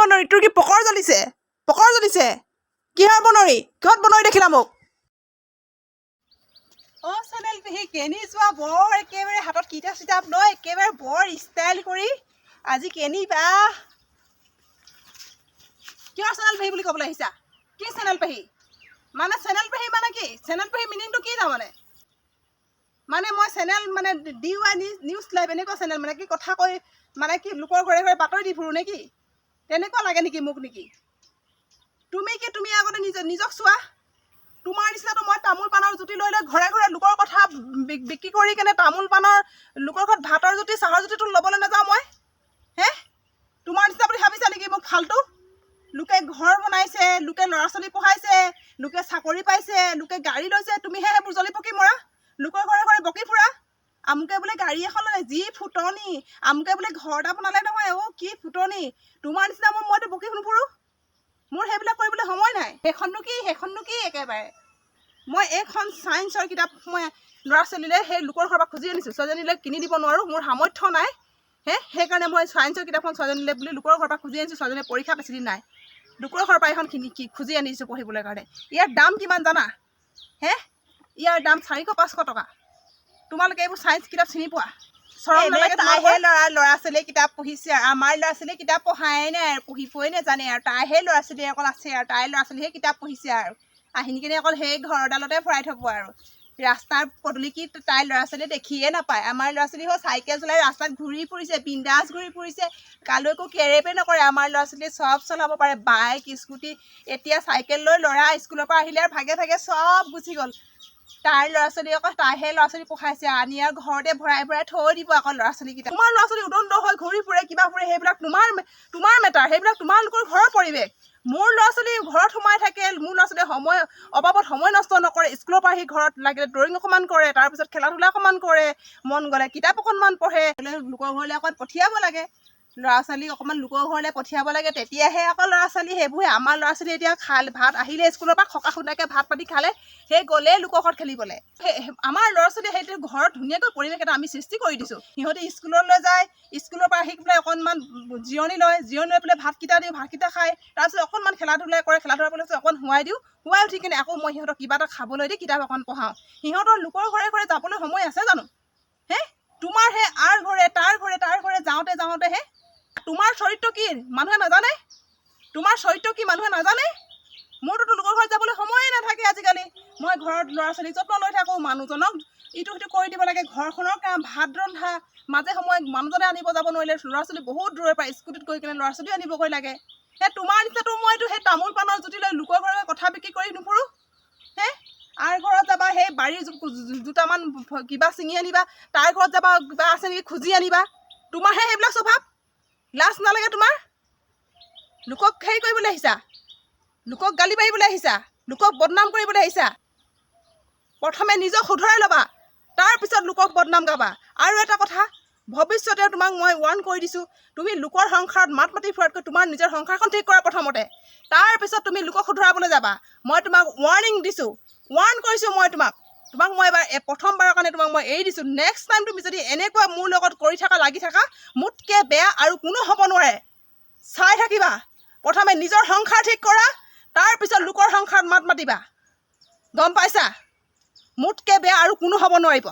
বনৰী তোৰ কি পকৰ জ্বলিছে? পকৰ জ্বলিছে? কিহৰ বনৰী? কিহত বনৰী দেখিলা মোক? অ চেনেল পেহী কেনি যোৱা বৰ একেবাৰে হাতত কিতাপ চিতাপ লৈ একেবাৰে বৰ ষ্টাইল কৰি আজি কেনি বা কিহৰ চেনেল পেহী বুলি ক'বলৈ আহিছা? কি চেনেল পেহী? মানে চেনেল পেহী মানে কি? চেনেল পেহী মিনিংটো কি তাৰমানে? মানে মই চেনেল মানে ডি ৱাই নিউজ লাইভ এনেকুৱা চেনেল মানে কি কথা কৈ মানে কি লোকৰ ঘৰে ঘৰে বাতৰি দি ফুৰোঁ নেকি তেনেকুৱা লাগে নেকি মোক নেকি? তুমি কি তুমি আগতে নিজ, নিজক চোৱা? তোমাৰ নিচিনাতো মই তামোল পাণৰ জুতি লৈ লৈ ঘৰে ঘৰে লোকৰ কথা বিক্ৰী কৰি কেনে তামোল পাণৰ লোকৰ ঘৰত ভাতৰ জুতি, চাহৰ জুতিটো ল'বলৈ নাযাওঁ মই? হে? তোমাৰ নিচিনা বুলি ভাবিছা নেকি মোক ফাল্টু লোকে ঘৰ বনাইছে, লোকে ল'ৰা ছোৱালী পঢ়াইছে, লোকে চাকৰি পাইছে, লোকে গাড়ী লৈছে, তুমিহে সেইবোৰ জ্বলি পকি ফুটনি। আমুকে বোলে ঘৰ এটা বনালে নহয় অ' কি ফুটনি। তোমাৰ নিচিনা মই মইতো বকি নুফুৰোঁ। মোৰ সেইবিলাক কৰিবলৈ সময় নাই। সেইখননো কি সেইখননো কি একেবাৰে? মই এইখন ছায়েন্সৰ কিতাপ মই ল'ৰা ছোৱালীলৈ সেই লোকৰ ঘৰৰ পৰা খুজি আনিছোঁ। ছোৱালীজনীলৈ কিনি দিব নোৱাৰোঁ মোৰ সামৰ্থ্য নাই। হে সেইকাৰণে মই ছায়েন্সৰ কিতাপখন ছোৱালীজনীলৈ বুলি লোকৰ ঘৰৰ পৰা খুজি আনিছোঁ। ছোৱালীজনীৰ পৰীক্ষা বেছিদিন নাই। লোকৰ ঘৰৰ পৰা এখন কিনি কি খুজি আনিছোঁ পঢ়িবলৈ কাৰণে। ইয়াৰ দাম কিমান জানা? হে ইয়াৰ দাম চাৰিশ পাঁচশ টকা। তোমালোকে এইবোৰ ছায়েন্স কিতাপ চিনি পোৱা? তাইহে ল'ৰা ল'ৰা ছোৱালীয়ে কিতাপ পঢ়িছে আমাৰ ল'ৰা ছোৱালীয়ে কিতাপ পঢ়াই নাই আৰু পঢ়িবই নাজানে আৰু তাইহে ল'ৰা ছোৱালী অকল আছে আৰু তাইৰ ল'ৰা ছোৱালীহে কিতাপ পঢ়িছে আৰু আহিনি কিনে অকল সেই ঘৰডালতে ভৰাই থ'ব আৰু ৰাস্তাৰ পদূলি কি তাইৰ ল'ৰা ছোৱালীয়ে দেখিয়ে নাপায় আমাৰ ল'ৰা ছোৱালী হ'ল চাইকেল চলাই ৰাস্তাত ঘূৰি ফুৰিছে বিন্দাছ ঘূৰি ফুৰিছে কালৈকো কেৰেপে নকৰে আমাৰ ল'ৰা ছোৱালীয়ে চব চলাব পাৰে বাইক স্কুটি এতিয়া চাইকেল লৈ ল'ৰা স্কুলৰ পৰা আহিলে আৰু ভাগে ভাগে চব গুচি গ'ল। তাইৰ ল'ৰা ছোৱালী আকৌ তাইহে ল'ৰা ছোৱালী পঢ়াইছে আনি আৰু ঘৰতে ভৰাই ভৰাই থৈ দিব আকৌ ল'ৰা ছোৱালীকেইটা তোমাৰ ল'ৰা ছোৱালী উদণ্ড হৈ ঘূৰি ফুৰে কিবা ফুৰে সেইবিলাক তোমাৰ তোমাৰ মেটাৰ সেইবিলাক তোমালোকৰ ঘৰৰ পৰিৱেশ। মোৰ ল'ৰা ছোৱালী ঘৰত সোমাই থাকে মোৰ ল'ৰা ছোৱালীয়ে সময় অবাবত সময় নষ্ট নকৰে স্কুলৰ পৰা আহি ঘৰত লাগিলে ড্ৰয়িং অকণমান কৰে তাৰপিছত খেলা ধূলা অকণমান কৰে মন গ'লে কিতাপ অকণমান পঢ়ে লোকৰ ঘৰলৈ অকণ পঠিয়াব লাগে। ল'ৰা ছোৱালীক অকণমান লোকৰ ঘৰলৈ পঠিয়াব লাগে তেতিয়াহে আকৌ ল'ৰা ছোৱালী সেইবোৰহে আমাৰ ল'ৰা ছোৱালী এতিয়া খাল ভাত আহিলে স্কুলৰ পৰা সকা সুদাকৈ ভাত পাতি খালে সেই গ'লেই লোকৰ ঘৰত খেলিবলৈ। সেই আমাৰ ল'ৰা ছোৱালীয়ে সেইটো ঘৰত ধুনীয়াকৈ পৰিৱেশ এটা আমি সৃষ্টি কৰি দিছোঁ। সিহঁতে স্কুললৈ যায় স্কুলৰ পৰা আহি পেলাই অকণমান জিৰণি লয় জিৰণি লৈ পেলাই ভাতকেইটা দিওঁ ভাতকেইটা খায় তাৰপিছত অকণমান খেলা ধূলা কৰে খেলা ধূলা কৰিলে অকণ শুৱাই দিওঁ শুৱাই উঠি কিনে আকৌ মই সিহঁতক কিবা এটা খাবলৈ দি কিতাপ অকণ পঢ়াওঁ। সিহঁতৰ লোকৰ ঘৰে ঘৰে যাবলৈ সময় আছে জানো? হে? তোমাৰ সেই আৰ ঘৰে তাৰ ঘৰে তাৰ ঘৰে যাওঁতে যাওঁতে হে তোমাৰ চৰিত্ৰ কি? মানুহে নাজানে? তোমাৰ চৰিত্ৰ কি? মানুহে নাজানে? মোৰটোতো লোকৰ ঘৰত যাবলৈ সময়ে নাথাকে আজিকালি। মই ঘৰত ল'ৰা ছোৱালীক যত্ন লৈ থাকোঁ, মানুহজনক ইটো সিটো কৰি দিব লাগে, ঘৰখনৰ কাম, ভাত ৰন্ধা, মাজে সময়ে মানুহজনে আনিব যাব নোৱাৰিলে ল'ৰা ছোৱালী বহুত দূৰৰ পৰা স্কুটিত গৈ কিনে ল'ৰা ছোৱালীও আনিবগৈ লাগে। সেই তোমাৰ নিচিনাতো মইতো সেই তামোল পাণৰ জুতি লৈ লোকৰ ঘৰৰ কথা বিক্ৰী কৰি নুফুৰোঁ। হে, আৰ ঘৰত যাবা, সেই বাৰীৰ দুটামান কিবা ছিঙি আনিবা, তাৰ ঘৰত যাবা, কিবা আছে নেকি খুজি আনিবা। তোমাৰহে সেইবিলাক স্বভাৱ। লাজ নালাগে তোমাৰ? লোকক হেৰি কৰিবলৈ আহিছা? লোকক গালি পাৰিবলৈ আহিছা? লোকক বদনাম কৰিবলৈ আহিছা? প্ৰথমে নিজক শুধৰাই ল'বা তাৰপিছত লোকক বদনাম গাবা। আৰু এটা কথা ভৱিষ্যতে তোমাক মই ৱাৰ্ণ কৰি দিছোঁ তুমি লোকৰ সংসাৰত মাত মাতি ফুৰাতকৈ তোমাৰ নিজৰ সংসাৰখন ঠিক কৰা প্ৰথমতে। তাৰপিছত তুমি লোকক শুধৰাবলৈ যাবা। মই তোমাক ৱাৰ্ণিং দিছোঁ। ৱাৰ্ণ কৰিছোঁ মই তোমাক। তোমাক মই এবাৰ প্ৰথমবাৰৰ কাৰণে তোমাক মই এৰি দিছোঁ। নেক্সট টাইম তুমি যদি এনেকুৱা মোৰ লগত কৰি থাকা লাগি থাকা মোতকৈ বেয়া আৰু কোনো হ'ব নোৱাৰে। চাই থাকিবা। প্ৰথমে নিজৰ সংসাৰ ঠিক কৰা তাৰপিছত লোকৰ সংসাৰত মাত মাতিবা। গম পাইছা? মোতকৈ বেয়া আৰু কোনো হ'ব নোৱাৰিব।